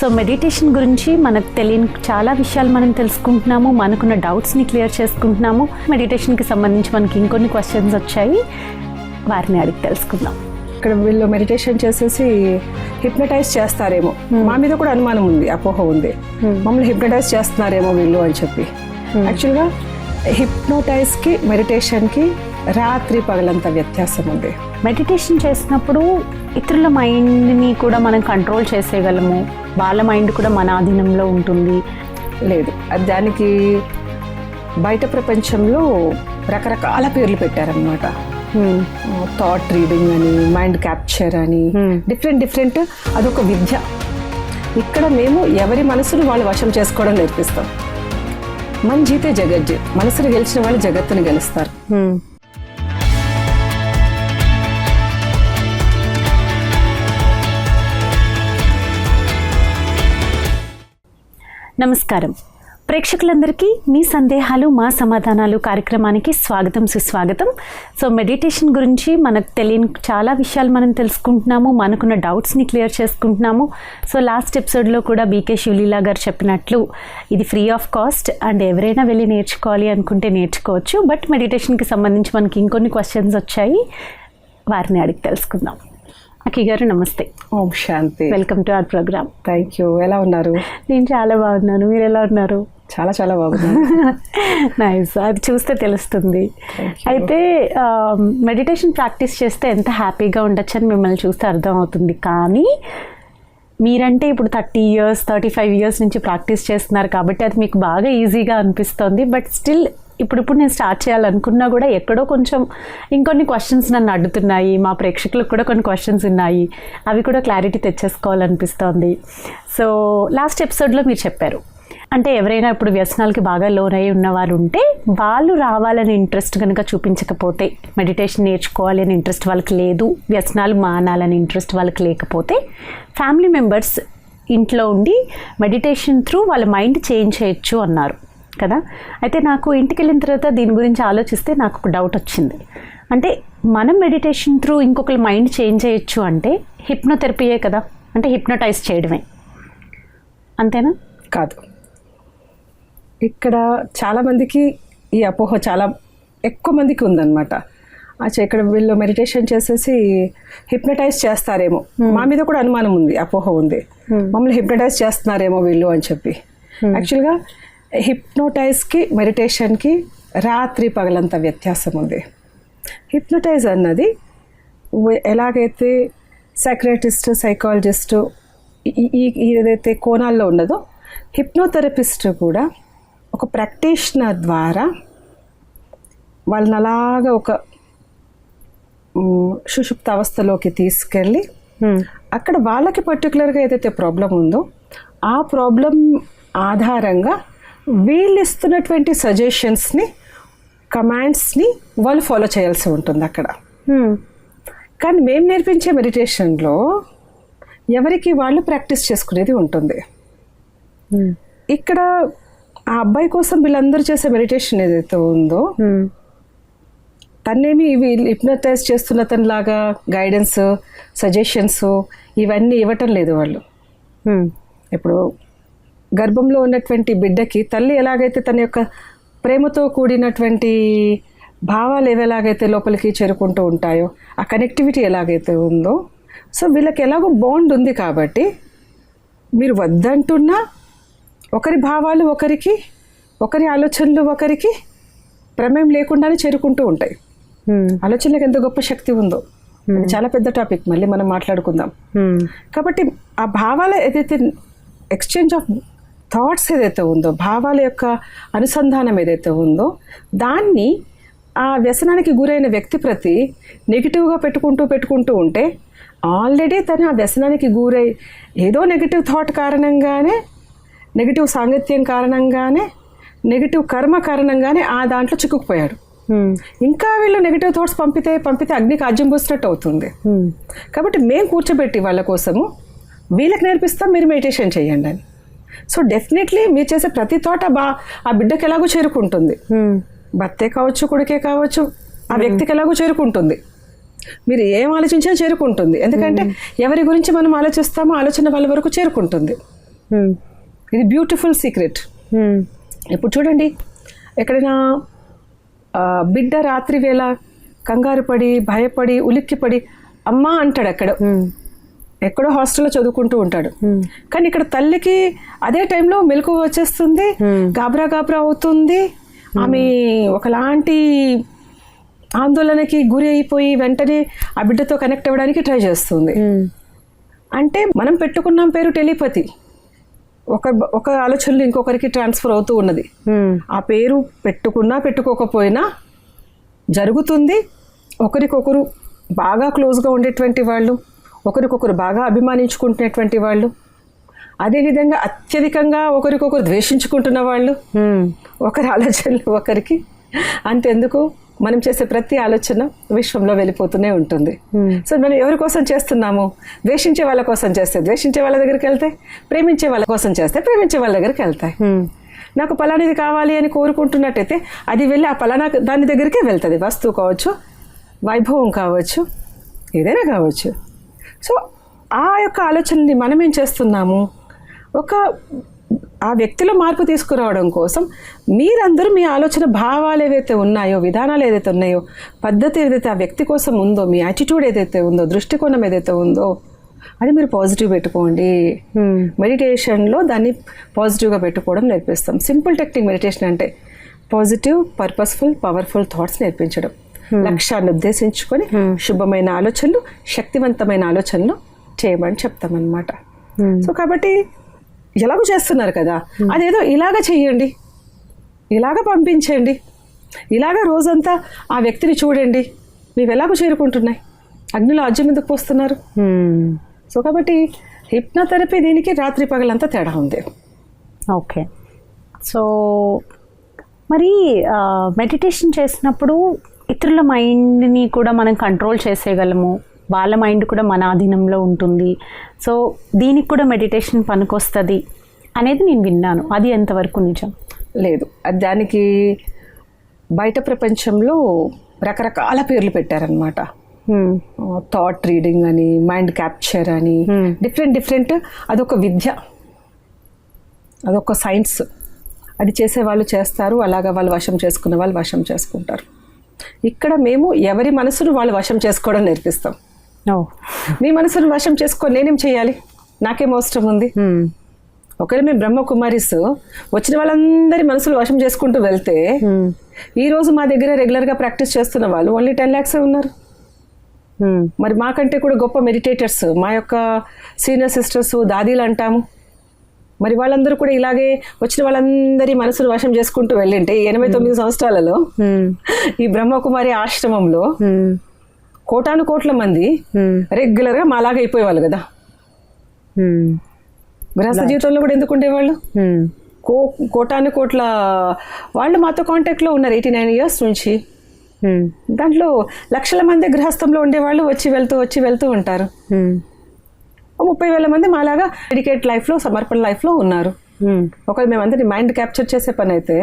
So meditation గురించి మనకు తెలియని చాలా విషయాలు మనం తెలుసుకుంటున్నాము మనకున్న డౌట్స్ని క్లియర్ చేసుకుంటున్నాము. మెడిటేషన్కి సంబంధించి మనకి ఇంకొన్ని క్వశ్చన్స్ వచ్చాయి. వారిని అడిగి తెలుసుకుందాం. ఇక్కడ వీళ్ళు మెడిటేషన్ చేసేసి హిప్నటైజ్ చేస్తారేమో. మా మీద కూడా అనుమానం ఉంది అపోహ ఉంది. మమ్మల్ని హిప్నటైజ్ చేస్తున్నారేమో వీళ్ళు అని చెప్పి. యాక్చువల్గా హిప్నోటైజ్కి మెడిటేషన్కి రాత్రి పగలంత వ్యత్యాసం ఉంది మెడిటేషన్ చేసినప్పుడు ఇతరుల మైండ్ని కూడా మనం కంట్రోల్ చేసేయగలము. వాళ్ళ మైండ్ కూడా మన ఆధీనంలో ఉంటుంది. లేదు. దానికి బయట ప్రపంచంలో రకరకాల పేర్లు పెట్టారనమాట. థాట్ రీడింగ్ అని మైండ్ క్యాప్చర్ అని. డిఫరెంట్ డిఫరెంట్ అదొక విద్య. ఇక్కడ మేము ఎవరి మనసును వాళ్ళు వశం చేసుకోవడం నేర్పిస్తాం. మన జీతే జగత్ మనసును గెలిచిన వాళ్ళు జగత్తుని గెలుస్తారు. నమస్కారం. ప్రేక్షకులందరికీ మీ సందేహాలు మా సమాధానాలు కార్యక్రమానికి స్వాగతం సుస్వాగతం. సో మెడిటేషన్ గురించి మనకు తెలియని చాలా విషయాలు మనం తెలుసుకుంటున్నాము మనకున్న డౌట్స్ని క్లియర్ చేసుకుంటున్నాము. సో లాస్ట్ ఎపిసోడ్లో కూడా బీకే శివలీలా గారు చెప్పినట్లు ఇది ఫ్రీ ఆఫ్ కాస్ట్ అండ్ ఎవరైనా వెళ్ళి నేర్చుకోవాలి అనుకుంటే నేర్చుకోవచ్చు. బట్ మెడిటేషన్కి సంబంధించి మనకి ఇంకొన్ని క్వశ్చన్స్ వచ్చాయి. వారిని అడిగి తెలుసుకుందాం. అఖి గారు నమస్తే. ఓం శాంతి. Welcome to our programme thank you ఎలా ఉన్నారు? నేను చాలా బాగున్నాను. మీరు ఎలా ఉన్నారు? చాలా చాలా బాగున్నారు నైస్ అది చూస్తే తెలుస్తుంది. అయితే మెడిటేషన్ ప్రాక్టీస్ చేస్తే ఎంత హ్యాపీగా ఉండొచ్చు అని మిమ్మల్ని చూస్తే అర్థం అవుతుంది కానీ మీరంటే ఇప్పుడు thirty years thirty five years నుంచి ప్రాక్టీస్ చేస్తున్నారు కాబట్టి అది మీకు బాగా ఈజీగా అనిపిస్తుంది. బట్ స్టిల్ ఇప్పుడు ఇప్పుడు నేను స్టార్ట్ చేయాలనుకున్నా కూడా ఎక్కడో కొంచెం ఇంకొన్ని క్వశ్చన్స్ నన్ను అడుగుతున్నాయి మా ప్రేక్షకులకు కూడా కొన్ని క్వశ్చన్స్ ఉన్నాయి. అవి కూడా క్లారిటీ తెచ్చేసుకోవాలనిపిస్తోంది. సో లాస్ట్ ఎపిసోడ్లో మీరు చెప్పారు. అంటే ఎవరైనా ఇప్పుడు వ్యసనాలకి బాగా లోన్ అయి ఉన్నవారు ఉంటే వాళ్ళు రావాలని ఇంట్రెస్ట్ కనుక చూపించకపోతే మెడిటేషన్ నేర్చుకోవాలి అని ఇంట్రెస్ట్ వాళ్ళకి లేదు వ్యసనాలు మానాలని ఇంట్రెస్ట్ వాళ్ళకి లేకపోతే ఫ్యామిలీ మెంబర్స్ ఇంట్లో ఉండి మెడిటేషన్ త్రూ వాళ్ళ మైండ్ చేంజ్ చేయొచ్చు అన్నారు. కదా? అయితే నాకు ఇంటికి వెళ్ళిన తర్వాత దీని గురించి ఆలోచిస్తే నాకు ఒక డౌట్ వచ్చింది. అంటే మనం మెడిటేషన్ త్రూ ఇంకొకరి మైండ్ చేంజ్ చేయొచ్చు అంటే హిప్నోథెరపీయే కదా? అంటే హిప్నోటైజ్ చేయడమే. అంతేనా? కాదు. ఇక్కడ చాలా మందికి ఈ అపోహ చాలా ఎక్కువ మందికి ఉందన్నమాట. అచ్చా ఇక్కడ వీళ్ళు మెడిటేషన్ చేసేసి హిప్నటైజ్ చేస్తారేమో. మా మీద కూడా అనుమానం ఉంది అపోహ ఉంది. మమ్మల్ని హిప్నటైజ్ చేస్తున్నారేమో వీళ్ళు అని చెప్పి. యాక్చువల్గా హిప్నోటైజ్కి మెడిటేషన్కి రాత్రి పగలంత వ్యత్యాసం ఉంది హిప్నటైజ్ అన్నది ఎలాగైతే సైక్రటిస్ట్ సైకాలజిస్ట్ ఈ- ఏదైతే కోణాల్లో ఉన్నదో హిప్నోథెరపిస్ట్ కూడా ఒక ప్రాక్టీషనర్ ద్వారా వాళ్ళని అలాగా ఒక సుషుప్త అవస్థలోకి తీసుకెళ్ళి. అక్కడ వాళ్ళకి పర్టికులర్గా ఏదైతే ప్రాబ్లం ఉందో ఆ ప్రాబ్లం ఆధారంగా వీళ్ళు ఇస్తున్నటువంటి సజెషన్స్ని కమాండ్స్ని వాళ్ళు ఫాలో చేయాల్సి ఉంటుంది అక్కడ హ్మ్. కానీ మేము నేర్పించే మెడిటేషన్లో ఎవరికి వాళ్ళు ప్రాక్టీస్ చేసుకునేది ఉంటుంది హ్మ్. ఇక్కడ ఆ అబ్బాయి కోసం వీళ్ళందరూ చేసే మెడిటేషన్ ఏదైతే ఉందో హ్మ్. తన్నేమి ఇవి హిప్నటైజ్ చేస్తున్న తనలాగా గైడెన్స్ సజెషన్స్ ఇవన్నీ ఇవ్వటం లేదు వాళ్ళు. ఇప్పుడు గర్భంలో ఉన్నటువంటి బిడ్డకి తల్లి ఎలాగైతే తన యొక్క ప్రేమతో కూడినటువంటి భావాలు ఎలాగైతే లోపలికి చేరుకుంటూ ఉంటాయో ఆ కనెక్టివిటీ ఎలాగైతే ఉందో సో వీళ్ళకి ఎలాగో బాండ్ ఉంది కాబట్టి మీరు వద్దంటున్నా ఒకరి భావాలు ఒకరికి ఒకరి ఆలోచనలు ఒకరికి ప్రమేయం లేకుండానే చేరుకుంటూ ఉంటాయి. ఆలోచనలకు ఎంత గొప్ప శక్తి ఉందో. చాలా పెద్ద టాపిక్ మళ్ళీ మనం మాట్లాడుకుందాం. కాబట్టి ఆ భావాల ఏదైతే ఎక్స్చేంజ్ ఆఫ్ థాట్స్ ఏదైతే ఉందో భావాల యొక్క అనుసంధానం ఏదైతే ఉందో దాన్ని ఆ వ్యసనానికి గురైన వ్యక్తి ప్రతి నెగిటివ్గా పెట్టుకుంటూ పెట్టుకుంటూ ఉంటే ఆల్రెడీ తను ఆ వ్యసనానికి గురై ఏదో నెగిటివ్ థాట్ కారణంగానే నెగిటివ్ సాంగత్యం కారణంగానే నెగిటివ్ కర్మ కారణంగానే ఆ దాంట్లో చిక్కుకుపోయాడు. ఇంకా వీళ్ళు నెగిటివ్ థాట్స్ పంపితే పంపితే అగ్నికి ఆజ్యం పోసినట్టు అవుతుంది. కాబట్టి మేము కూర్చోబెట్టి వాళ్ళ కోసము వీళ్ళకి నేర్పిస్తాం మీరు మెడిటేషన్ చేయండి అని సో డెఫినెట్లీ మీరు చేసే ప్రతి తోట బా ఆ బిడ్డకి ఎలాగో చేరుకుంటుంది. భర్తే కావచ్చు కొడుకే కావచ్చు ఆ వ్యక్తికి ఎలాగో చేరుకుంటుంది మీరు ఏం ఆలోచించినా చేరుకుంటుంది ఎందుకంటే ఎవరి గురించి మనం ఆలోచిస్తామో ఆలోచన వాళ్ళ వరకు చేరుకుంటుంది. ఇది బ్యూటిఫుల్ సీక్రెట్. ఇప్పుడు చూడండి ఎక్కడైనా బిడ్డ రాత్రి వేళ కంగారు పడి భయపడి ఉలిక్కిపడి అమ్మా అంటాడు అక్కడ. ఎక్కడో హాస్టల్లో చదువుకుంటూ ఉంటాడు. కానీ ఇక్కడ తల్లికి అదే టైంలో మెలకు వచ్చేస్తుంది. గాబరా గాబరా అవుతుంది ఆమె ఒకలాంటి ఆందోళనకి గురి అయిపోయి వెంటనే ఆ బిడ్డతో కనెక్ట్ అవ్వడానికి ట్రై చేస్తుంది. అంటే మనం పెట్టుకున్నాం పేరు టెలిపతి ఒక ఒక ఆలోచనలు ఇంకొకరికి ట్రాన్స్ఫర్ అవుతూ ఉన్నది. ఆ పేరు పెట్టుకున్నా పెట్టుకోకపోయినా జరుగుతుంది ఒకరికొకరు బాగా క్లోజ్గా ఉండేటువంటి వాళ్ళు ఒకరికొకరు బాగా అభిమానించుకుంటున్నటువంటి వాళ్ళు అదేవిధంగా అత్యధికంగా ఒకరికొకరు ద్వేషించుకుంటున్న వాళ్ళు. ఒకరి ఆలోచనలు ఒకరికి అంతెందుకు మనం చేసే ప్రతి ఆలోచన విశ్వంలో వెళ్ళిపోతూనే ఉంటుంది. సో మనం ఎవరి కోసం చేస్తున్నాము ద్వేషించే వాళ్ళ కోసం చేస్తే ద్వేషించే వాళ్ళ దగ్గరికి వెళ్తాయి ప్రేమించే వాళ్ళ కోసం చేస్తే ప్రేమించే వాళ్ళ దగ్గరికి వెళ్తాయి. నాకు పలానిది కావాలి అని కోరుకుంటున్నట్టయితే అది వెళ్ళి ఆ పలానా దాని దగ్గరికే వెళ్తుంది వస్తువు కావచ్చు వైభవం కావచ్చు ఏదైనా కావచ్చు సో ఆ యొక్క ఆలోచనని మనం ఏం చేస్తున్నాము? ఒక ఆ వ్యక్తిలో మార్పు తీసుకురావడం కోసం మీరందరూ మీ ఆలోచన భావాలు ఏవైతే ఉన్నాయో విధానాలు ఏదైతే ఉన్నాయో పద్ధతి ఏదైతే ఆ వ్యక్తి కోసం ఉందో మీ యాటిట్యూడ్ ఏదైతే ఉందో దృష్టికోణం ఏదైతే ఉందో అది మీరు పాజిటివ్ పెట్టుకోండి. Hmm. మెడిటేషన్లో దాన్ని పాజిటివ్గా పెట్టుకోవడం నేర్పిస్తాం. సింపుల్ టెక్నిక్ మెడిటేషన్ అంటే పాజిటివ్ పర్పస్ఫుల్ పవర్ఫుల్ థాట్స్ నేర్పించడం. లక్ష్యాన్ని ఉద్దేశించుకొని శుభమైన ఆలోచనలు శక్తివంతమైన ఆలోచనలు చేయమని చెప్తామన్నమాట. Hmm. సో కాబట్టి ఎలాగో చేస్తున్నారు కదా అదేదో ఇలాగ చెయ్యండి ఇలాగ పంపించండి ఇలాగ రోజంతా ఆ వ్యక్తిని చూడండి మీరు ఎలాగో చేరుకుంటున్నాయి అగ్నిలో అజ్జం ఎందుకు పోస్తున్నారు? Hmm. సో కాబట్టి హిప్నోథెరపీ దీనికి రాత్రి పగలంతా తేడా ఉంది. ఓకే సో మరి మెడిటేషన్ చేసినప్పుడు ఇతరుల మైండ్ని కూడా మనం కంట్రోల్ చేసేయగలము. వాళ్ళ మైండ్ కూడా మన ఆధీనంలో ఉంటుంది. సో దీనికి కూడా మెడిటేషన్ పనికొస్తుంది అనేది నేను విన్నాను. అది ఎంతవరకు నిజం? లేదు. దానికి బయట ప్రపంచంలో రకరకాల పేర్లు పెట్టారనమాట. థాట్ రీడింగ్ అని మైండ్ క్యాప్చర్ అని. డిఫరెంట్ డిఫరెంట్ అదొక విద్య. అదొక సైన్స్ అది చేసే వాళ్ళు చేస్తారు అలాగా వాళ్ళు వశం చేసుకున్న వాళ్ళు వశం చేసుకుంటారు. ఇక్కడ మేము ఎవరి మనసును వాళ్ళు వశం చేసుకోవడం నేర్పిస్తాం మీ మనసును వశం చేసుకొని నేనేం చేయాలి నాకేం అవసరం ఉంది. ఒకవేళ మేము బ్రహ్మకుమారిస్ వచ్చిన వాళ్ళందరి మనసులు వశం చేసుకుంటూ వెళ్తే. ఈ రోజు మా దగ్గర రెగ్యులర్గా ప్రాక్టీస్ చేస్తున్న వాళ్ళు ఓన్లీ టెన్ ల్యాక్సే ఉన్నారు. మరి మాకంటే కూడా గొప్ప మెడిటేటర్స్ మా యొక్క సీనియర్ సిస్టర్స్ దాదీలు అంటాము మరి వాళ్ళందరూ కూడా ఇలాగే వచ్చిన వాళ్ళందరి మనసును వశం చేసుకుంటూ వెళ్ళింటే ఎనభై తొమ్మిది సంవత్సరాలలో Hmm. ఈ బ్రహ్మకుమారి ఆశ్రమంలో Hmm. కోటాను కోట్ల మంది Hmm. రెగ్యులర్గా మాలాగా అయిపోయేవాళ్ళు కదా Hmm. గృహస్థ జీవితంలో కూడా ఎందుకు ఉండేవాళ్ళు Hmm. కో కోటాను కోట్ల వాళ్ళు మాతో కాంటాక్ట్లో ఉన్నారు ఎయిటీ నైన్ ఇయర్స్ నుంచి Hmm. దాంట్లో లక్షల మంది గృహస్థంలో ఉండేవాళ్ళు వచ్చి వెళ్తూ వచ్చి వెళ్తూ ఉంటారు Hmm. ముప్పై వేల మంది మాలాగా డెడికేట్ లైఫ్లో సమర్పణ లైఫ్లో ఉన్నారు. ఒకవేళ మేమందరినీ మైండ్ క్యాప్చర్ చేసే పని అయితే.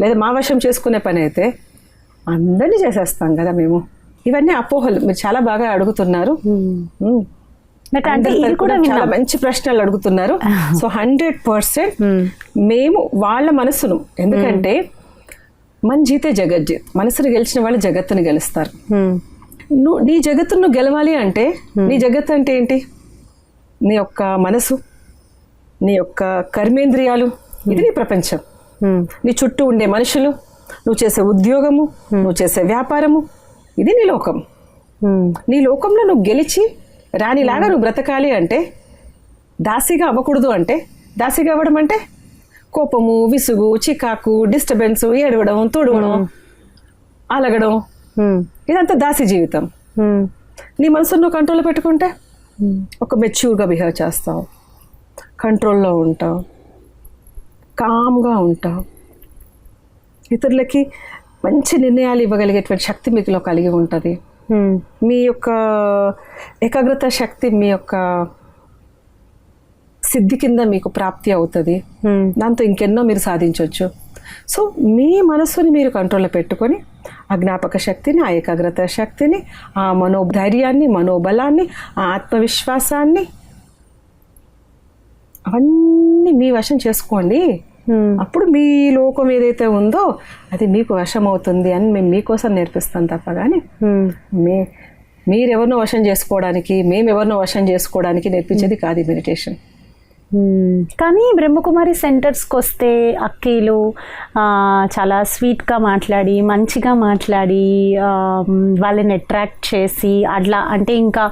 లేదా మా వశం చేసుకునే పని అయితే అందరినీ చేసేస్తాం కదా మేము. ఇవన్నీ అపోహలు. మీరు చాలా బాగా అడుగుతున్నారు. చాలా మంచి ప్రశ్నలు అడుగుతున్నారు. So hundred percent. మేము వాళ్ళ మనసును ఎందుకంటే మన జీతే జగజ్జిత్. మనసును గెలిచిన వాళ్ళు జగత్తుని గెలుస్తారు. నువ్వు నీ జగత్తును గెలవాలి అంటే నీ జగత్తు అంటే ఏంటి? నీ యొక్క మనసు నీ యొక్క కర్మేంద్రియాలు ఇది నీ ప్రపంచం. నీ చుట్టూ ఉండే మనుషులు నువ్వు చేసే ఉద్యోగము నువ్వు చేసే వ్యాపారము ఇది నీ లోకం. నీ లోకంలో నువ్వు గెలిచి రానిలాగా నువ్వు బ్రతకాలి అంటే దాసిగా అవ్వకూడదు అంటే దాసిగా అవ్వడం అంటే కోపము విసుగు చికాకు డిస్టర్బెన్స్ ఏడవడం తుడవడం అలగడం. ఇదంతా దాసి జీవితం. నీ మనసును నువ్వు కంట్రోల్లో పెట్టుకుంటే ఒక మెచ్యూర్గా బిహేవ్ చేస్తావు కంట్రోల్లో ఉంటావు కామ్గా ఉంటావు ఇతరులకి మంచి నిర్ణయాలు ఇవ్వగలిగేటువంటి శక్తి మీకులో కలిగి ఉంటుంది. మీ యొక్క ఏకాగ్రత శక్తి మీ యొక్క సిద్ధి కింద మీకు ప్రాప్తి అవుతుంది. దాంతో ఇంకెన్నో మీరు సాధించవచ్చు సో మీ మనస్సుని మీరు కంట్రోల్లో పెట్టుకొని ఆ జ్ఞాపక శక్తిని ఆ ఏకాగ్రత శక్తిని ఆ మనోధైర్యాన్ని మనోబలాన్ని ఆ ఆత్మవిశ్వాసాన్ని అవన్నీ మీ వశం చేసుకోండి. అప్పుడు మీ లోకం ఏదైతే ఉందో అది మీకు వశం అవుతుంది అని మేము మీకోసం నేర్పిస్తాం తప్ప కానీ. మీ మీరెవరినో వశం చేసుకోవడానికి మేము ఎవరినో వశం చేసుకోవడానికి నేర్పించేది కాదు మెడిటేషన్. కానీ బ్రహ్మకుమారి సెంటర్స్కి వస్తే అక్కీలు చాలా స్వీట్గా మాట్లాడి మంచిగా మాట్లాడి వాళ్ళని అట్రాక్ట్ చేసి అట్లా అంటే ఇంకా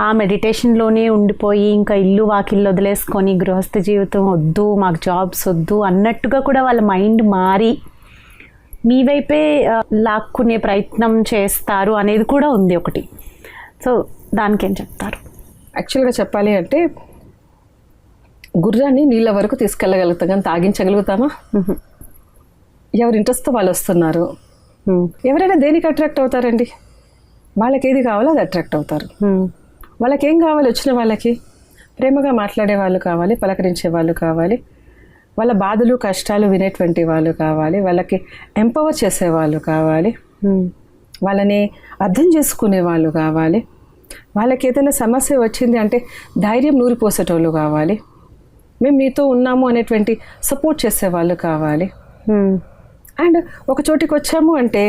ఆ మెడిటేషన్లోనే ఉండిపోయి ఇంకా ఇల్లు వాకిళ్ళు వదిలేసుకొని గృహస్థ జీవితం వద్దు మాకు జాబ్స్ వద్దు అన్నట్టుగా కూడా వాళ్ళ మైండ్ మారి మీ వైపే లాక్కునే ప్రయత్నం చేస్తారు అనేది కూడా ఉంది ఒకటి. సో దానికేం చెప్తారు? యాక్చువల్గా చెప్పాలి అంటే గుర్రాన్ని నీళ్ళ వరకు తీసుకెళ్ళగలుగుతాం కానీ తాగించగలుగుతామా. ఎవరి ఇంట్రెస్ట్తో వాళ్ళు వస్తున్నారు. ఎవరైనా దేనికి అట్రాక్ట్ అవుతారండి వాళ్ళకి ఏది కావాలో అది అట్రాక్ట్ అవుతారు. వాళ్ళకి ఏం కావాలి వచ్చిన వాళ్ళకి ప్రేమగా మాట్లాడే వాళ్ళు కావాలి పలకరించే వాళ్ళు కావాలి వాళ్ళ బాధలు కష్టాలు వినేటువంటి వాళ్ళు కావాలి వాళ్ళకి ఎంపవర్ చేసే వాళ్ళు కావాలి. వాళ్ళని అర్థం చేసుకునే వాళ్ళు కావాలి వాళ్ళకి ఏదైనా సమస్య వచ్చింది అంటే ధైర్యం నూరిపోసేటోళ్ళు కావాలి మేము మీతో ఉన్నాము అనేటువంటి సపోర్ట్ చేసే వాళ్ళు కావాలి. అండ్ ఒక చోటికి వచ్చాము అంటే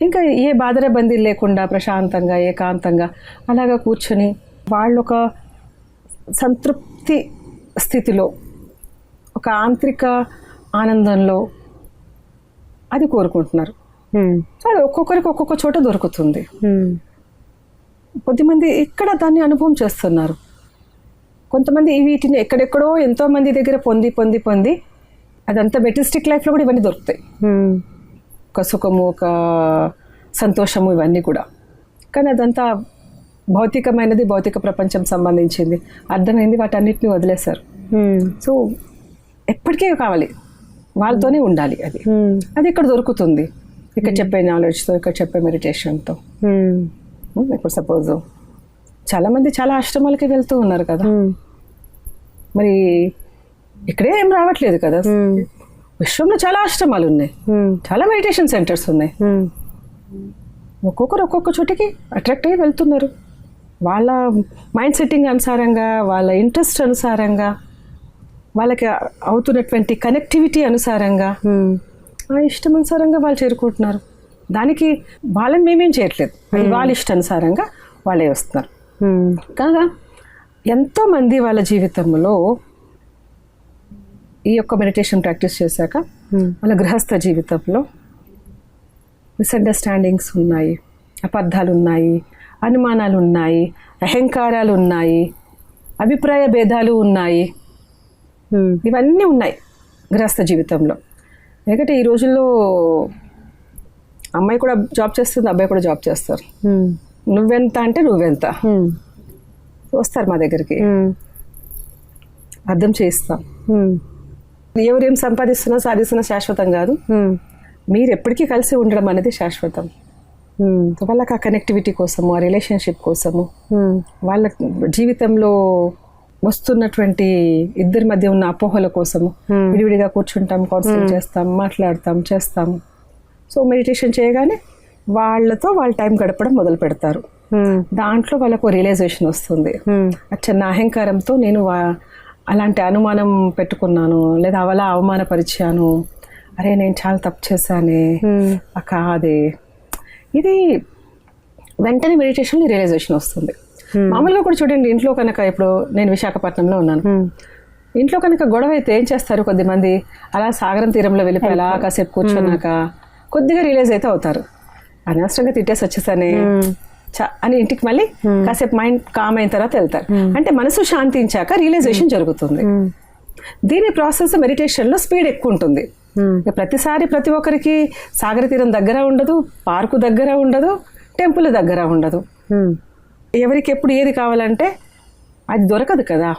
ఇంకా ఏ బాధర బందీ లేకుండా ప్రశాంతంగా ఏకాంతంగా అలాగా కూర్చొని వాళ్ళు ఒక సంతృప్తి స్థితిలో ఒక ఆంతరిక ఆనందంలో అది కోరుకుంటున్నారు. సో అది ఒక్కొక్కరికి ఒక్కొక్క చోట దొరుకుతుంది మ్మ్. కొద్దిమంది ఇక్కడ దాన్ని అనుభవం చేస్తున్నారు కొంతమంది వీటిని ఎక్కడెక్కడో ఎంతో మంది దగ్గర పొంది పొంది పొంది అదంతా మెటిస్టిక్ లైఫ్లో కూడా ఇవన్నీ దొరుకుతాయి. ఒక సుఖము ఒక సంతోషము ఇవన్నీ కూడా. కానీ అదంతా భౌతికమైనది భౌతిక ప్రపంచం సంబంధించింది. అర్థమైంది వాటన్నిటిని వదిలేశారు. సో ఎప్పటికీ కావాలి. వాళ్ళతోనే ఉండాలి అది. అది ఇక్కడ దొరుకుతుంది. ఇక్కడ చెప్పే నాలెడ్జ్తో ఇక్కడ చెప్పే మెడిటేషన్తో. ఇప్పుడు సపోజ్ చాలామంది చాలా ఆశ్రమాలకి వెళ్తూ ఉన్నారు కదా. మరి ఇక్కడే ఏం రావట్లేదు కదా. విశ్వంలో చాలా ఆశ్రమాలు ఉన్నాయి. చాలా మెడిటేషన్ సెంటర్స్ ఉన్నాయి. ఒక్కొక్కరు ఒక్కొక్క చోటికి అట్రాక్ట్ అయ్యి వెళ్తున్నారు వాళ్ళ మైండ్ సెట్టింగ్ అనుసారంగా వాళ్ళ ఇంట్రెస్ట్ అనుసారంగా వాళ్ళకి అవుతున్నటువంటి కనెక్టివిటీ అనుసారంగా. ఆ ఇష్టం అనుసారంగా వాళ్ళు చేరుకుంటున్నారు దానికి వాళ్ళని మేమేం చేయట్లేదు వాళ్ళ ఇష్టానుసారంగా వాళ్ళే వస్తున్నారు. కాగా ఎంతోమంది వాళ్ళ జీవితంలో ఈ యొక్క మెడిటేషన్ ప్రాక్టీస్ చేశాక. వాళ్ళ గృహస్థ జీవితంలో మిస్అండర్స్టాండింగ్స్ ఉన్నాయి అబద్ధాలు ఉన్నాయి అనుమానాలు ఉన్నాయి అహంకారాలు ఉన్నాయి అభిప్రాయ భేదాలు ఉన్నాయి. ఇవన్నీ ఉన్నాయి గృహస్థ జీవితంలో ఎందుకంటే ఈ రోజుల్లో అమ్మాయి కూడా జాబ్ చేస్తుంది అబ్బాయి కూడా జాబ్ చేస్తారు. నువ్వెంత అంటే నువ్వెంత. వస్తారు మా దగ్గరికి. అర్థం చేయిస్తాం. ఎవరేం సంపాదిస్తున్నా సాధిస్తున్నా శాశ్వతం కాదు. మీరు ఎప్పటికీ కలిసి ఉండడం అనేది శాశ్వతం. వాళ్ళకి ఆ కనెక్టివిటీ కోసము ఆ రిలేషన్షిప్ కోసము. వాళ్ళ జీవితంలో వస్తున్నటువంటి ఇద్దరి మధ్య ఉన్న అపోహల కోసము. విడివిడిగా కూర్చుంటాం కౌన్సిలింగ్ చేస్తాం మాట్లాడతాం చేస్తాం సో మెడిటేషన్ చేయగానే వాళ్ళతో వాళ్ళ టైం గడపడం మొదలు పెడతారు. దాంట్లో వాళ్ళకు రియలైజేషన్ వస్తుంది. అచ్చా నా అహంకారంతో నేను వా- అలాంటి అనుమానం పెట్టుకున్నాను లేదా అలా అవమానపరిచాను. అరే నేను చాలా తప్పు చేశానే. కాదే. ఇది వెంటనే మెడిటేషన్ రియలైజేషన్ వస్తుంది. మామూలుగా కూడా చూడండి ఇంట్లో కనుక ఇప్పుడు నేను విశాఖపట్నంలో ఉన్నాను. ఇంట్లో కనుక గొడవ అయితే ఏం చేస్తారు కొద్దిమంది? అలా సాగరం తీరంలో వెళ్ళిపోయి అలా కాసేపు కూర్చున్నాక కొద్దిగా రియలైజ్ అయితే అవుతారు. అనవసరంగా తిట్టేసి వచ్చేసానే. చ- అని ఇంటికి మళ్ళీ కాసేపు మైండ్ కామ్ అయిన తర్వాత వెళ్తారు. అంటే మనసు శాంతించాక రియలైజేషన్ జరుగుతుంది. దీని ప్రాసెస్ మెడిటేషన్లో స్పీడ్ ఎక్కువ ఉంటుంది. ప్రతిసారి ప్రతి ఒక్కరికి సాగర తీరం దగ్గర ఉండదు పార్కు దగ్గర ఉండదు టెంపుల్ దగ్గర ఉండదు. ఎవరికి ఎప్పుడు ఏది కావాలంటే అది దొరకదు కదా.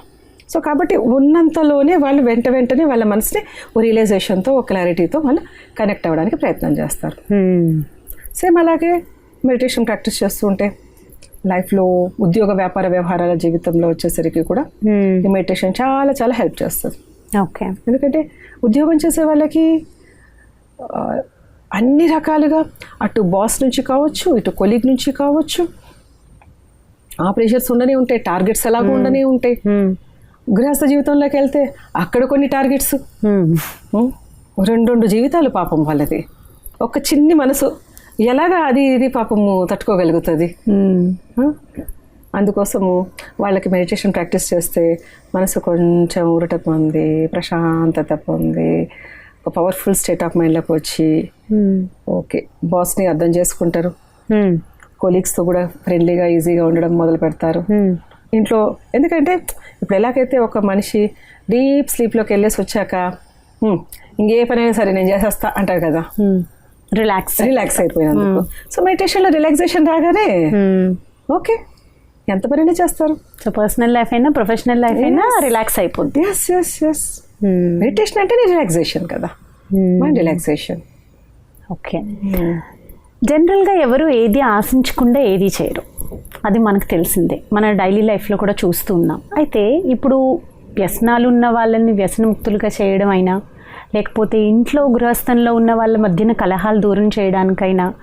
సో కాబట్టి ఉన్నంతలోనే వాళ్ళు వెంట వెంటనే వాళ్ళ మనసుని ఓ రియలైజేషన్తో ఓ క్లారిటీతో వాళ్ళు కనెక్ట్ అవ్వడానికి ప్రయత్నం చేస్తారు. సేమ్ అలాగే మెడిటేషన్ ప్రాక్టీస్ చేస్తూ ఉంటే లైఫ్లో ఉద్యోగ వ్యాపార వ్యవహారాల జీవితంలో వచ్చేసరికి కూడా మ్మ్. ఈ మెడిటేషన్ చాలా చాలా హెల్ప్ చేస్తుంది. ఓకే. ఎందుకంటే ఉద్యోగం చేసే వాళ్ళకి అన్ని రకాలుగా అటు బాస్ నుంచి కావచ్చు ఇటు కొలీగ్ నుంచి కావచ్చు ఆ ప్రెషర్స్ ఉండనే ఉంటాయి టార్గెట్స్ ఎలాగో ఉండనే ఉంటాయి. మ్మ్. గృహస్థ జీవితంలోకి వెళ్తే అక్కడ కొన్ని టార్గెట్స్? రెండు రెండు జీవితాలు పాపం వాళ్ళది. ఒక చిన్ని మనసు ఎలాగా అది ఇది పాపము తట్టుకోగలుగుతుంది? అందుకోసము వాళ్ళకి మెడిటేషన్ ప్రాక్టీస్ చేస్తే మనసు కొంచెం ఊరట పొంది ప్రశాంతత పొంది ఒక పవర్ఫుల్ స్టేట్ ఆఫ్ మైండ్లోకి వచ్చి ఓకే బాస్ని అర్థం చేసుకుంటారు. కొలీగ్స్తో కూడా ఫ్రెండ్లీగా ఈజీగా ఉండడం మొదలు పెడతారు. ఇంట్లో ఎందుకంటే ఇప్పుడు ఎలాగైతే ఒక మనిషి డీప్ స్లీప్లోకి వెళ్ళేసి వచ్చాక "హ్మ్, ఇంకే పనైనా సరే నేను చేసేస్తా అంటారు కదా. రిలాక్స్ రిలాక్స్ అయిపోయినందుకు. సో మెడిటేషన్లో రిలాక్సేషన్ రాగానే ఉమ్. ఓకే. ఎంత పనైనా చేస్తారు. సో పర్సనల్ లైఫ్ అయినా ప్రొఫెషనల్ లైఫ్ అయినా రిలాక్స్ అయిపోద్ది. ఎస్ ఎస్ ఎస్ మెడిటేషన్ అంటేనే రిలాక్సేషన్ కదా. మైండ్ రిలాక్సేషన్ ఓకే జనరల్గా ఎవరు ఏది ఆశించకుండా ఏది చేయరు. అది మనకు తెలిసిందే. మన డైలీ లైఫ్లో కూడా చూస్తూ ఉన్నాం. అయితే ఇప్పుడు వ్యసనాలు ఉన్న వాళ్ళని వ్యసనముక్తులుగా చేయడం అయినా లేకపోతే ఇంట్లో గృహస్థంలో ఉన్న వాళ్ళ మధ్యన కలహాలు దూరం చేయడానికైనా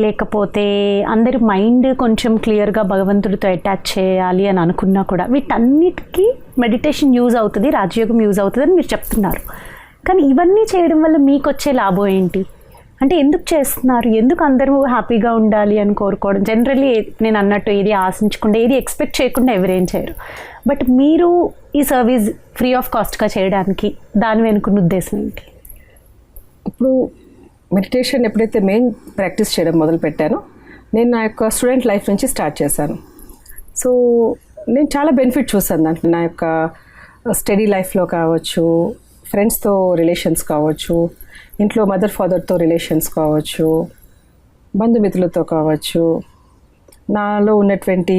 లేకపోతే అందరి మైండ్ కొంచెం క్లియర్గా భగవంతుడితో అటాచ్ చేయాలి అని అనుకున్నా కూడా వీటన్నిటికీ మెడిటేషన్ యూజ్ అవుతుంది రాజయోగం యూజ్ అవుతుంది అని మీరు చెప్తున్నారు. కానీ ఇవన్నీ చేయడం వల్ల మీకు వచ్చే లాభం ఏంటి? అంటే ఎందుకు చేస్తున్నారు? ఎందుకు అందరూ హ్యాపీగా ఉండాలి అని కోరుకోవడం? జనరల్లీ నేను అన్నట్టు ఏది ఆశించకుండా ఏది ఎక్స్పెక్ట్ చేయకుండా ఎవరేం చేయరు. బట్ మీరు ఈ సర్వీస్ ఫ్రీ ఆఫ్ కాస్ట్గా చేయడానికి దాని వెనుకున్న ఉద్దేశం ఏంటి? ఇప్పుడు మెడిటేషన్ ఎప్పుడైతే మెయిన్ ప్రాక్టీస్ చేయడం మొదలు పెట్టానో నేను నా యొక్క స్టూడెంట్ లైఫ్ నుంచి స్టార్ట్ చేశాను. సో నేను చాలా బెనిఫిట్ చూసాను దాంట్లో. నా యొక్క uh, స్టడీ లైఫ్లో కావచ్చు ఫ్రెండ్స్తో రిలేషన్స్ కావచ్చు ఇంట్లో మదర్ ఫాదర్తో రిలేషన్స్ కావచ్చు బంధుమిత్రులతో కావచ్చు నాలో ఉన్నటువంటి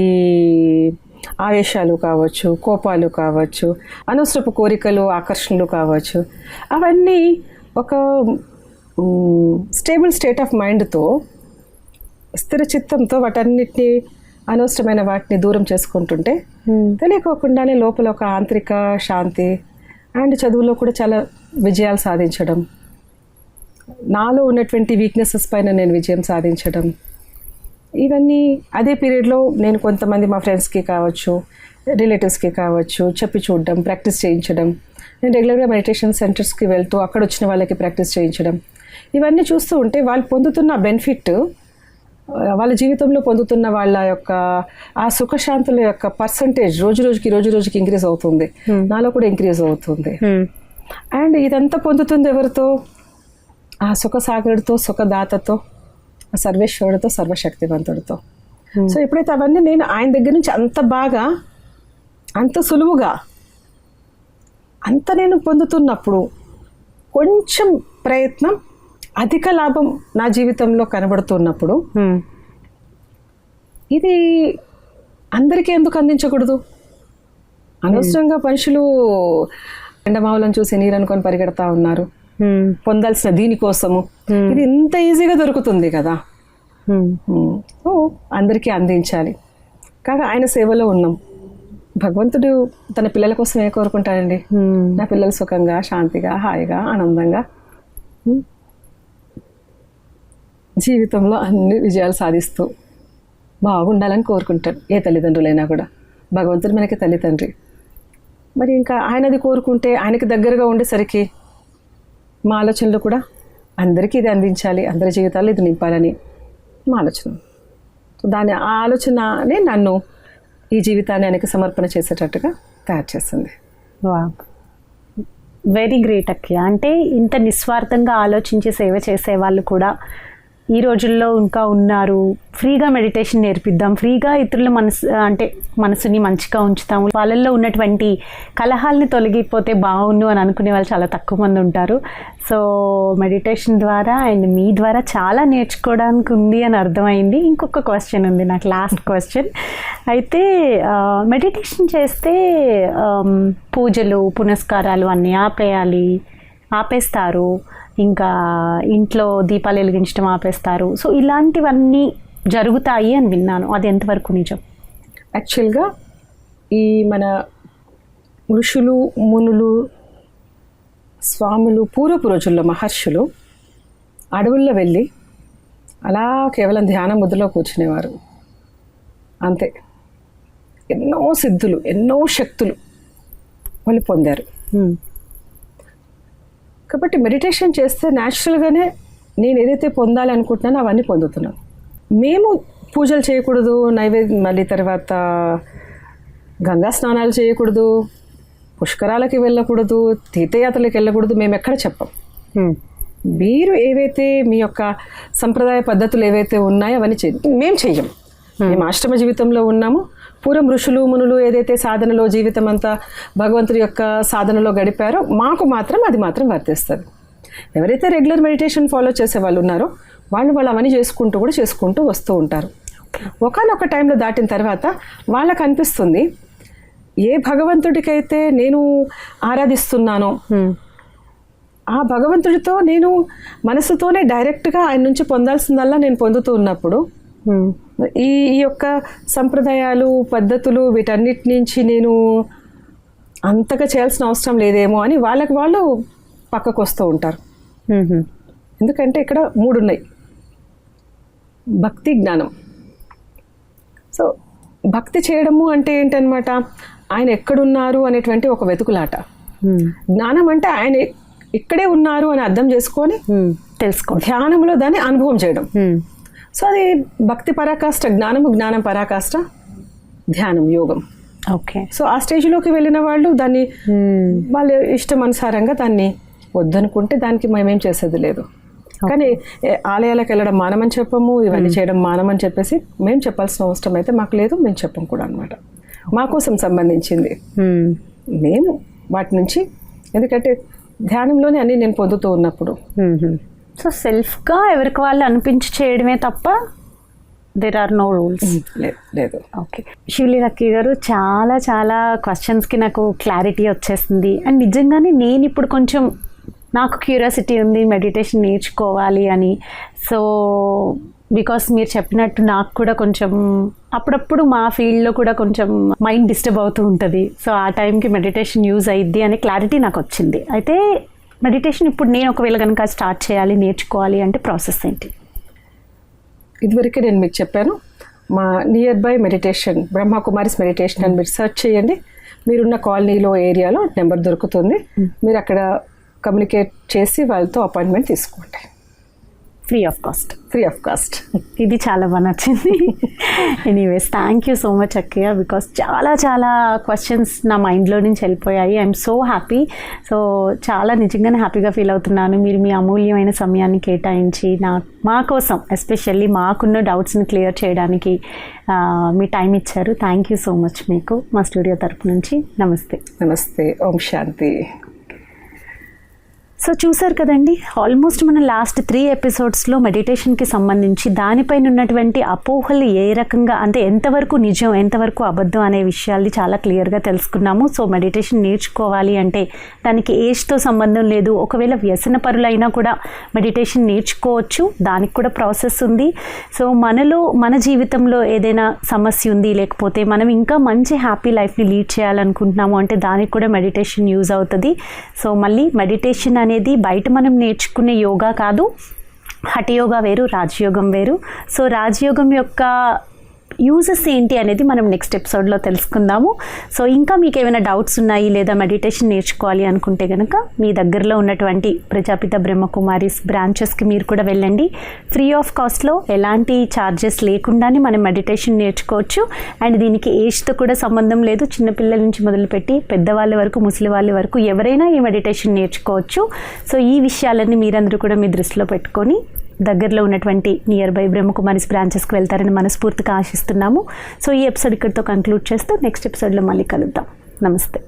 ఆవేశాలు కావచ్చు కోపాలు కావచ్చు అనవసరపు కోరికలు ఆకర్షణలు కావచ్చు అవన్నీ ఒక స్టేబుల్ స్టేట్ ఆఫ్ మైండ్తో స్థిర చిత్తంతో వాటన్నిటిని అనవసరమైన వాటిని దూరం చేసుకుంటుంటే తెలియకోకుండానే లోపల ఒక ఆంతరిక శాంతి అండ్ చదువులో కూడా చాలా విజయాలు సాధించడం. నాలో ఉన్నటువంటి వీక్నెసెస్ పైన నేను విజయం సాధించడం. ఇవన్నీ అదే పీరియడ్లో నేను కొంతమంది మా ఫ్రెండ్స్కి కావచ్చు రిలేటివ్స్కి కావచ్చు చెప్పి చూడడం ప్రాక్టీస్ చేయించడం. నేను రెగ్యులర్గా మెడిటేషన్ సెంటర్స్కి వెళ్తూ అక్కడ వచ్చిన వాళ్ళకి ప్రాక్టీస్ చేయించడం. ఇవన్నీ చూస్తూ ఉంటే వాళ్ళు పొందుతున్న బెనిఫిట్ వాళ్ళ జీవితంలో పొందుతున్న వాళ్ళ యొక్క ఆ సుఖశాంతుల యొక్క పర్సంటేజ్ రోజు రోజుకి రోజు రోజుకి ఇంక్రీజ్ అవుతుంది. నాలో కూడా ఇంక్రీజ్ అవుతుంది. అండ్ ఇదంతా పొందుతుంది ఎవరితో? ఆ సుఖ సాగరుడితో సుఖదాతతో ఆ సర్వేశ్వరుడితో సర్వశక్తివంతుడితో. సో ఎప్పుడైతే అవన్నీ నేను ఆయన దగ్గర నుంచి అంత బాగా అంత సులువుగా అంత నేను పొందుతున్నప్పుడు కొంచెం ప్రయత్నం అధిక లాభం నా జీవితంలో కనబడుతున్నప్పుడు ఇది అందరికీ ఎందుకు అందించకూడదు? అనవసరంగా మనుషులు ఎండమావులను చూసి నీరు అనుకొని పరిగెడతా ఉన్నారు. పొందాల్సిన దీనికోసము. ఇది ఇంత ఈజీగా దొరుకుతుంది కదా. అందరికీ అందించాలి. కాగా ఆయన సేవలో ఉన్నాం. భగవంతుడు తన పిల్లల కోసం ఏ కోరుకుంటాడండి నా పిల్లలు సుఖంగా శాంతిగా హాయిగా ఆనందంగా. జీవితంలో అన్ని విజయాలు సాధిస్తూ బాగుండాలని కోరుకుంటారు ఏ తల్లిదండ్రులైనా కూడా. భగవంతుడు మనకి తల్లిదండ్రి మరి ఇంకా ఆయనది కోరుకుంటే ఆయనకి దగ్గరగా ఉండేసరికి మా ఆలోచనలు కూడా అందరికీ ఇది అందించాలి అందరి జీవితాలు ఇది నింపాలని మా ఆలోచన. దాని ఆ ఆలోచననే నన్ను ఈ జీవితాన్ని ఆయనకి సమర్పణ చేసేటట్టుగా తయారు చేస్తుంది. వెరీ గ్రేట్ అక్కియ. అంటే ఇంత నిస్వార్థంగా ఆలోచించి సేవ చేసే వాళ్ళు కూడా ఈ రోజుల్లో ఇంకా ఉన్నారు. ఫ్రీగా మెడిటేషన్ నేర్పిద్దాం. ఫ్రీగా ఇతరుల మనసు అంటే మనసుని మంచిగా ఉంచుతాము. వాళ్ళల్లో ఉన్నటువంటి కలహాల్ని తొలగిపోతే బాగుండు అని అనుకునే వాళ్ళు చాలా తక్కువ మంది ఉంటారు. సో మెడిటేషన్ ద్వారా అండ్ మీ ద్వారా చాలా నేర్చుకోవడానికి ఉంది అని అర్థమైంది. ఇంకొక క్వశ్చన్ ఉంది నాకు లాస్ట్ క్వశ్చన్. అయితే మెడిటేషన్ చేస్తే పూజలు పునస్కారాలు అన్నీ ఆపేయాలి ఆపేస్తారు. ఇంకా ఇంట్లో దీపాలు వెలిగించడం ఆపేస్తారు. సో ఇలాంటివన్నీ జరుగుతాయి అని విన్నాను. అది ఎంతవరకు నిజం? యాక్చువల్గా ఈ మన ఋషులు మునులు స్వాములు పూర్వపు రోజుల్లో మహర్షులు అడవుల్లో వెళ్ళి అలా కేవలం ధ్యాన ముద్రలో కూర్చునేవారు. అంతే. ఎన్నో సిద్ధులు ఎన్నో శక్తులు వాళ్ళు పొందారు. కాబట్టి మెడిటేషన్ చేస్తే న్యాచురల్గానే నేను ఏదైతే పొందాలి అనుకుంటున్నానో అవన్నీ పొందుతున్నాను. మేము పూజలు చేయకూడదు నైవేద్యం మళ్ళీ తర్వాత గంగా స్నానాలు చేయకూడదు పుష్కరాలకి వెళ్ళకూడదు తీర్థయాత్రలకు వెళ్ళకూడదు మేము ఎక్కడ చెప్పం. మీరు ఏవైతే మీ యొక్క సంప్రదాయ పద్ధతులు ఏవైతే ఉన్నాయో అవన్నీ చే మేము చెయ్యం. మేము ఆశ్రమ జీవితంలో ఉన్నాము. పూర్వం ఋషులు మునులు ఏదైతే సాధనలో జీవితం అంతా భగవంతుడి యొక్క సాధనలో గడిపారో మాకు మాత్రం అది మాత్రం వర్తిస్తుంది. ఎవరైతే రెగ్యులర్ మెడిటేషన్ ఫాలో చేసే వాళ్ళు ఉన్నారో వాళ్ళు వాళ్ళు అవన్నీ చేసుకుంటూ కూడా చేసుకుంటూ వస్తూ ఉంటారు. ఒకనొక టైంలో దాటిన తర్వాత వాళ్ళకు అనిపిస్తుంది ఏ భగవంతుడికైతే నేను ఆరాధిస్తున్నానో ఆ భగవంతుడితో నేను మనసుతోనే డైరెక్ట్గా ఆయన నుంచి పొందాల్సిందల్లా నేను పొందుతూ ఉన్నప్పుడు ఈ ఈ యొక్క సంప్రదాయాలు పద్ధతులు వీటన్నిటి నుంచి నేను అంతగా చేయాల్సిన అవసరం లేదేమో అని వాళ్ళకి వాళ్ళు పక్కకు వస్తూ ఉంటారు. ఎందుకంటే ఇక్కడ మూడు ఉన్నాయి భక్తి జ్ఞానం. సో భక్తి చేయడము అంటే ఏంటనమాట ఆయన ఎక్కడున్నారు అనేటువంటి ఒక వెతుకులాట. జ్ఞానం అంటే ఆయన ఇక్కడే ఉన్నారు అని అర్థం చేసుకొని తెలుసుకో ధ్యానంలో దాన్ని అనుభవం చేయడం. సో అది భక్తి పరాకాష్ట జ్ఞానము జ్ఞానం పరాకాష్ట ధ్యానం యోగం. ఓకే. సో ఆ స్టేజ్లోకి వెళ్ళిన వాళ్ళు దాన్ని వాళ్ళ ఇష్టం అనుసారంగా దాన్ని వద్దనుకుంటే దానికి మేమేం చేసేది లేదు. కానీ ఆలయాలకు వెళ్ళడం మానమని చెప్పము ఇవన్నీ చేయడం మానమని చెప్పేసి మేము చెప్పాల్సిన అవసరం అయితే మాకు లేదు మేము చెప్పం కూడా అనమాట మా కోసం సంబంధించింది. మేము వాటి నుంచి ఎందుకంటే ధ్యానంలోనే అన్నీ నేను పొందుతూ ఉన్నప్పుడు. సో సెల్ఫ్గా ఎవరికి వాళ్ళు అనిపించి చేయడమే తప్ప దేర్ ఆర్ నో రూల్స్ లేదు. ఓకే శివలి లక్కీ గారు చాలా చాలా క్వశ్చన్స్కి నాకు క్లారిటీ వచ్చేసింది. అండ్ నిజంగానే నేను ఇప్పుడు కొంచెం నాకు క్యూరియాసిటీ ఉంది మెడిటేషన్ నేర్చుకోవాలి అని. సో బికాస్ మీరు చెప్పినట్టు నాకు కూడా కొంచెం అప్పుడప్పుడు మా ఫీల్డ్లో కూడా కొంచెం మైండ్ డిస్టర్బ్ అవుతూ ఉంటుంది. సో ఆ టైంకి మెడిటేషన్ యూజ్ అయ్యిద్ది అనే క్లారిటీ నాకు వచ్చింది. అయితే మెడిటేషన్ ఇప్పుడు నేను ఒకవేళ కనుక స్టార్ట్ చేయాలి నేర్చుకోవాలి అంటే ప్రాసెస్ ఏంటి? ఇదివరకే నేను మీకు చెప్పాను మా nearby meditation Brahma Kumaris meditation అని మీరు సెర్చ్ చేయండి. మీరున్న కాలనీలో ఏరియాలో నెంబర్ దొరుకుతుంది. మీరు అక్కడ కమ్యూనికేట్ చేసి వాళ్ళతో అపాయింట్మెంట్ తీసుకోండి. Free of cost free of cost ఇది చాలా బాగా నచ్చింది. Anyways thank you so much అక్కయ్య బికాస్ చాలా చాలా క్వశ్చన్స్ నా మైండ్లో నుంచి వెళ్ళిపోయాయి. ఐఎమ్ సో హ్యాపీ సో చాలా నిజంగానే హ్యాపీగా ఫీల్ అవుతున్నాను. మీరు మీ అమూల్యమైన సమయాన్ని కేటాయించి నా మా కోసం ఎస్పెషల్లీ మాకున్న డౌట్స్ని క్లియర్ చేయడానికి మీ టైం ఇచ్చారు. థ్యాంక్ యూ సో మచ్ మీకు. మా స్టూడియో తరపు నుంచి నమస్తే. నమస్తే. ఓం శాంతి. సో చూసారు కదండి ఆల్మోస్ట్ మన లాస్ట్ త్రీ ఎపిసోడ్స్లో మెడిటేషన్కి సంబంధించి దానిపైన ఉన్నటువంటి అపోహలు ఏ రకంగా అంటే ఎంతవరకు నిజం ఎంతవరకు అబద్ధం అనే విషయాల్ని చాలా క్లియర్గా తెలుసుకున్నాము. సో మెడిటేషన్ నేర్చుకోవాలి అంటే దానికి ఏజ్తో సంబంధం లేదు. ఒకవేళ వ్యసన పరులైనా కూడా మెడిటేషన్ నేర్చుకోవచ్చు. దానికి కూడా ప్రాసెస్ ఉంది. సో మనలో మన జీవితంలో ఏదైనా సమస్య ఉంది లేకపోతే మనం ఇంకా మంచి హ్యాపీ లైఫ్ని లీడ్ చేయాలనుకుంటున్నాము అంటే దానికి కూడా మెడిటేషన్ యూజ్ అవుతుంది. సో మళ్ళీ మెడిటేషన్ అనేది బయట మనం నేర్చుకునే యోగా కాదు. హఠయోగా వేరు రాజయోగం వేరు. సో రాజయోగం యొక్క యూజెస్ ఏంటి అనేది మనం నెక్స్ట్ ఎపిసోడ్లో తెలుసుకుందాము. సో ఇంకా మీకు ఏమైనా డౌట్స్ ఉన్నాయి లేదా మెడిటేషన్ నేర్చుకోవాలి అనుకుంటే కనుక మీ దగ్గరలో ఉన్నటువంటి ప్రజాపిత బ్రహ్మకుమారిస్ బ్రాంచెస్కి మీరు కూడా వెళ్ళండి. ఫ్రీ ఆఫ్ కాస్ట్లో ఎలాంటి ఛార్జెస్ లేకుండానే మనం మెడిటేషన్ నేర్చుకోవచ్చు. అండ్ దీనికి ఏజ్తో కూడా సంబంధం లేదు. చిన్నపిల్లల నుంచి మొదలుపెట్టి పెద్దవాళ్ళ వరకు ముసలి వాళ్ళ వరకు ఎవరైనా ఈ మెడిటేషన్ నేర్చుకోవచ్చు. సో ఈ విషయాలన్నీ మీరందరూ కూడా మీ దృష్టిలో పెట్టుకొని దగ్గరలో ఉన్నటువంటి నియర్ బై బ్రహ్మకుమారిస్ బ్రాంచెస్కి వెళ్తారని మనస్ఫూర్తిగా ఆశిస్తున్నాము. సో ఈ ఎపిసోడ్ ఇక్కడితో కంక్లూడ్ చేస్తూ నెక్స్ట్ ఎపిసోడ్లో మళ్ళీ కలుద్దాం. నమస్తే.